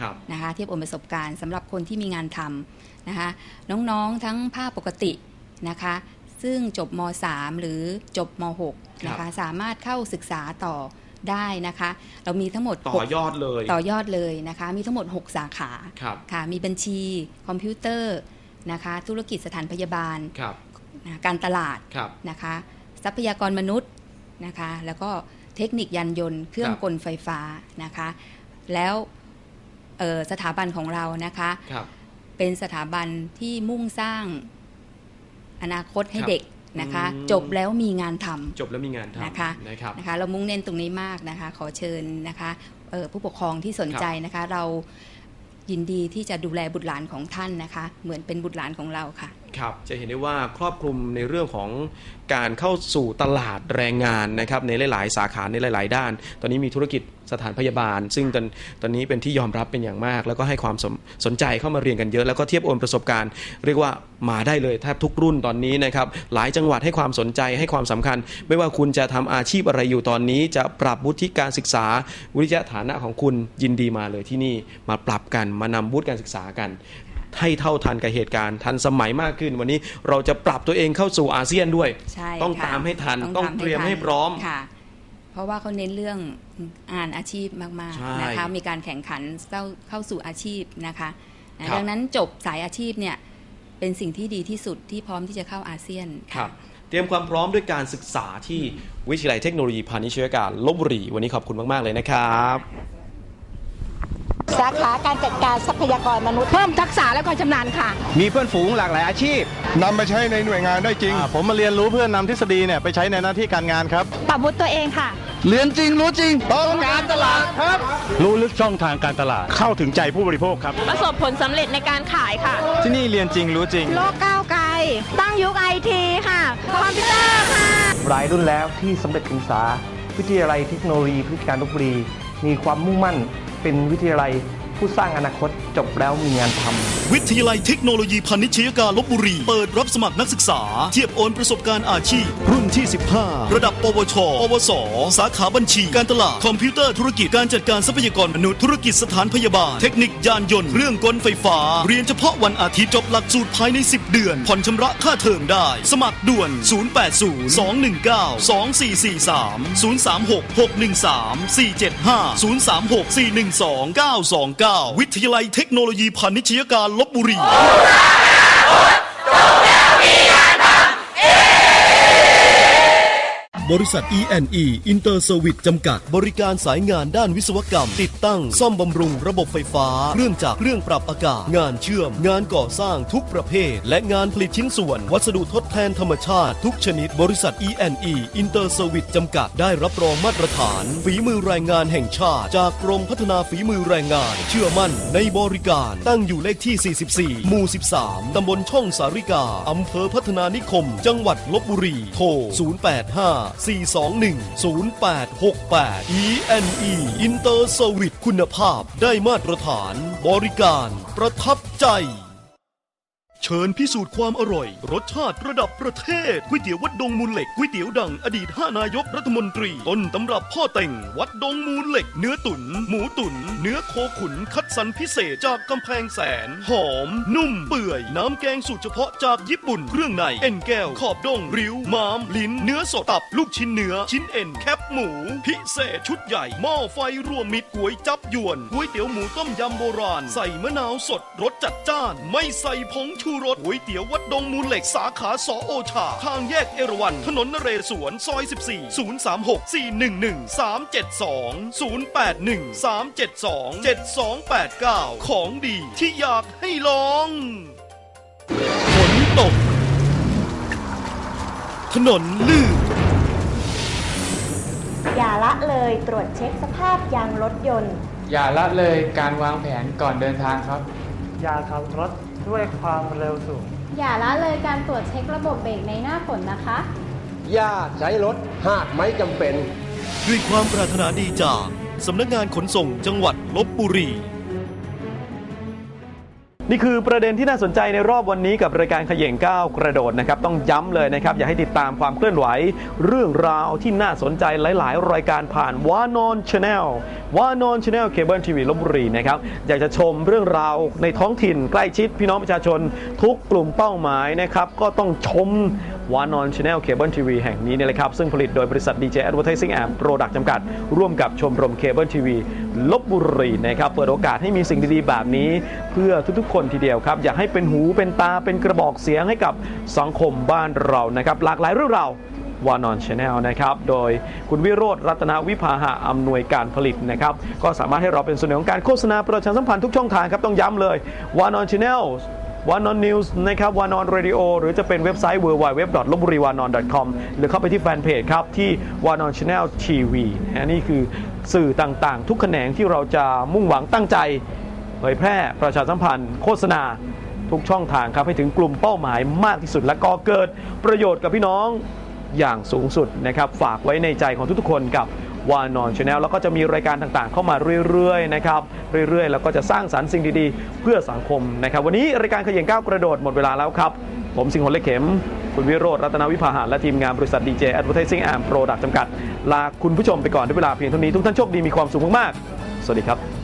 ครับนะคะเทียบโอนประสบการณ์สำหรับคนที่มีงานทำนะคะน้องๆทั้งภาคปกตินะคะซึ่งจบม .3 หรือจบม .6 นะคะสามารถเข้าศึกษาต่อได้นะคะ เรามีทั้งหมดต่หอกยอดเลยต่อยอดเลยนะคะ มีทั้งหมด 6 สาขาครับค่ะมีบัญชีคอมพิวเตอร์นะคะธุรกิจสถานพยาบาลครับนะการตลาดครับนะคะทรัพยากรมนุษย์นะคะแล้วก็เทคนิคยานยนต์ เครื่องครับกลไฟฟ้านะคะ แล้วเอ่อ สถาบันของเรานะคะครับเป็นสถาบันที่มุ่งสร้างอนาคตให้ครับเด็กนะคะอืมจบแล้วมีงานทำจบแล้วมีงานทำนะคะนะครับนะคะ เรามุ่งเน้นตรงนี้มากนะคะ ขอเชิญนะคะเอ่อผู้ปกครองที่สนใจนะคะ เรายินดีที่จะดูแลบุตรหลานของท่านนะคะ เหมือนเป็นบุตรหลานของเราค่ะครับจะเห็นได้ว่าครอบคลุมในเรื่องของการเข้าสู่ตลาดแรงงานนะครับในหลาย ๆ สาขาในหลาย ๆ ด้าน ตอนนี้มีธุรกิจสถานพยาบาล ซึ่งตอนตอนนี้เป็นที่ยอมรับเป็นอย่างมาก แล้วก็ให้ความสนสนใจเข้ามาเรียนกันเยอะ แล้วก็เทียบโอนประสบการณ์ เรียกว่ามาได้เลยแทบทุกรุ่นตอนนี้นะครับหลายจังหวัดให้ความสนใจให้ความสำคัญ ไม่ว่าคุณจะทำอาชีพอะไรอยู่ตอนนี้ จะปรับวุฒิการศึกษาวุฒิฐานะของคุณยินดีมาเลยที่นี่มาปรับกันมานำวุฒิการศึกษากัน ให้เท่าทันกับเหตุการณ์ทันสมัยมากขึ้น วันนี้เราจะปรับตัวเองเข้าสู่อาเซียนด้วย ใช่ต้องค่ะตามให้ทันต้องาเตรียมทันให้พร้อม ค่ะ เพราะว่าเขาเน้นเรื่องงานอาชีพมากใช่ๆนะคะ มีการแข่งขันเข้าเข้าสู่อาชีพนะคะครับนะดังนั้นจบสายอาชีพเนี่ยเป็นสิ่งที่ดีที่สุดที่พร้อมที่จะเข้าอาเซียนครับเตรียมความพร้อมด้วยการศึกษาที่วิทยาลัยเทคโนโลยีพาณิชยการลบบุรีวันนี้ขอบคุณมาก ๆ เลยนะครับ สาขาการจัดการทรัพยากรมนุษย์เพิ่มทักษะและความชำนาญค่ะ มีเพื่อนฝูงหลากหลายอาชีพ นำไปใช้ในหน่วยงานได้จริงอ่าผมมาเรียนรู้เพื่อนำทฤษฎีเนี่ยไปใช้ในหน้าที่การงานครับ ปรับวุฒิตัวเองค่ะ เรียนจริงรู้จริงต้องการตลาดครับ รู้ลึกช่องทางการตลาดเข้าถึงใจผู้บริโภคครับ ประสบผลสำเร็จในการขายค่ะ ที่นี่เรียนจริงรู้จริง โลกก้าวไกล ตั้งยุคไอทีค่ะ คอมพิวเตอร์ค่ะ หลายรุ่นแล้วที่สำเร็จการศึกษา วิทยาลัยเทคโนโลยีพฤติการลบบุรี มีความมุ่งมั่น เป็นวิทยาลัย ผู้สร้างอนาคตจบแล้วมีงานทำวิทยาลัยเทคโนโลยีพาณิชยการลบบุรี เปิดรับสมัครนักศึกษา เทียบโอนประสบการณ์อาชีพ รุ่นที่ 15 ระดับ ปวชปวส สาขาบัญชี การตลาด คอมพิวเตอร์ธุรกิจการจัดการทรัพยากรมนุษย์ธุรกิจสถานพยาบาล เทคนิคยานยนต์เรื่องกลไฟฟ้า เรียนเฉพาะวันอาทิตย์จบหลักสูตรภายใน 10 เดือน ผ่อนชำระค่าเทอมได้ สมัครด่วน 080 219 2443 9 วิทยาลัยเทคโนโลยีพาณิชยการลบบุรี บริษัท E&E Inter Service จำกัด บริการสายงานด้านวิศวกรรม ติดตั้ง ซ่อมบำรุงระบบไฟฟ้า เครื่องจักรเครื่องปรับอากาศ งานเชื่อม งานก่อสร้างทุกประเภท และงานผลิตชิ้นส่วน วัสดุทดแทนธรรมชาติ ทุกชนิด บริษัท E&E Inter Service จำกัด ได้รับรองมาตรฐาน ฝีมือแรงงานแห่งชาติ จากกรมพัฒนาฝีมือแรงงาน เชื่อมั่น ในบริการตั้งอยู่เลขที่ 44 หมู่ 13 ตำบลช่องสาริกา อำเภอพัฒนานิคม จังหวัดลบบุรี โทร 085 421 0868 ENE Inter Service คุณภาพได้มาตรฐานบริการประทับใจ เชิญพิสูจน์ความอร่อย รสชาติระดับประเทศก๋วยเตี๋ยววัดดงมูลเหล็กก๋วยเตี๋ยวดัง อดีตห้านายกรัฐมนตรี ต้นตำรับพ่อเต่ง วัดดงมูลเหล็ก เนื้อตุ๋นหมูตุ๋นเนื้อโคขุนคัดสรรพิเศษจากกำแพงแสน หอม นุ่ม เปื่อย น้ำแกงสูตรเฉพาะจากญี่ปุ่น เครื่องในเอ็นแก้ว ขอบดง ริ้วม้าม ลิ้น เนื้อสดตับ ลูกชิ้นเนื้อ ชิ้นเอ็นแคบหมู พิเศษชุดใหญ่หม้อไฟรวมมิตรก๋วยจับยวนก๋วยเตี๋ยวหมูต้มยำโบราณ ใส่มะนาวสดรสจัดจ้าน ไม่ใส่ผงชููรสก๋วยเตี๋ยววัดดงมูลเหล็กสาขาสอโอชา ทางแยกเอราวัณถนนนเรศวรซอย 14 036 411 372 081 372 7289 ของดีที่อยากให้ลองฝนตก ถนนลื่นอย่าละเลยตรวจเช็คสภาพยางรถยนต์ อย่าละเลยการวางแผนก่อนเดินทางครับ อย่าขับรถ ด้วยความเร็วสูง อย่าละเลยการตรวจเช็คระบบเบรกในหน้าฝนนะคะ อย่าใช้รถหากไม่จำเป็น ด้วยความปรารถนาดีจากสำนักงานขนส่งจังหวัดลบบุรี นี่คือประเด็นที่น่าสนใจในรอบวันนี้กับรายการขย่งก้าวกระโดดนะครับต้องย้ำเลยนะครับ อยากให้ติดตามความเคลื่อนไหว เรื่องราวที่น่าสนใจหลาย ๆ รายการผ่านวานอนชาแนลวานอนชาแนลเคเบิลทีวีลบบุรีนะครับอยากจะชมเรื่องราวในท้องถิ่นใกล้ชิดพี่น้องประชาชนทุกกลุ่มเป้าหมายนะครับก็ต้องชมวานอนชาแนลเคเบิลทีวีแห่งนี้นี่แหละครับซึ่งผลิตโดยบริษัท DJ Advertising and Product จำกัด ร่วมกับชมรมเคเบิลทีวี ลบบุรีนะครับเปิดโอกาสให้มีสิ่งดีๆ แบบนี้ เพื่อทุกๆ คนทีเดียวครับ อยากให้เป็นหูเป็นตาเป็นกระบอกเสียงให้กับสังคมบ้านเรานะครับ หลากหลายเรื่องราววานอนชาแนลนะครับ โดยคุณวิโรธรัตนวิภาหะอำนวยการผลิตนะครับ ก็สามารถให้เราเป็นส่วนหนึ่งของการโฆษณาประชาสัมพันธ์ทุกช่องทางครับ ต้องย้ำเลยวานอนชาแนล วานอนนิวส์นะครับวานอนเรดิโอหรือจะเป็นเว็บไซต์ w w w l b u r i w a n o n c o m หรือเข้าไปที่แฟนเพจครับ ที่วานอนชาแนลทีวีนะนี่คือสื่อต่างๆ ทุกแขนงที่เราจะมุ่งหวังตั้งใจเผยแพร่ประชาสัมพันธ์ โฆษณาทุกช่องทางครับ ให้ถึงกลุ่มเป้าหมายมากที่สุดและก็เกิดประโยชน์กับพี่น้องอย่างสูงสุดนะครับ ฝากไว้ในใจของทุกๆคนกับ วานอนชาแนลแล้วก็จะมีรายการต่างๆ เข้ามาเรื่อยๆนะครับเรื่อยๆ แล้วก็จะสร้างสรรค์สิ่งดีๆ เพื่อสังคมนะครับ วันนี้รายการขย่งก้าวกระโดดหมดเวลาแล้วครับ ผมสิงห์หนเล็กเข็ม คุณวิโรธรัตนวิภาหารและทีมงานบริษัท DJ Advertising and Product จำกัด ลาคุณผู้ชมไปก่อนด้วยเวลาเพียงเท่านี้ทุกท่านโชคดีมีความสุขมากๆสวัสดีครับ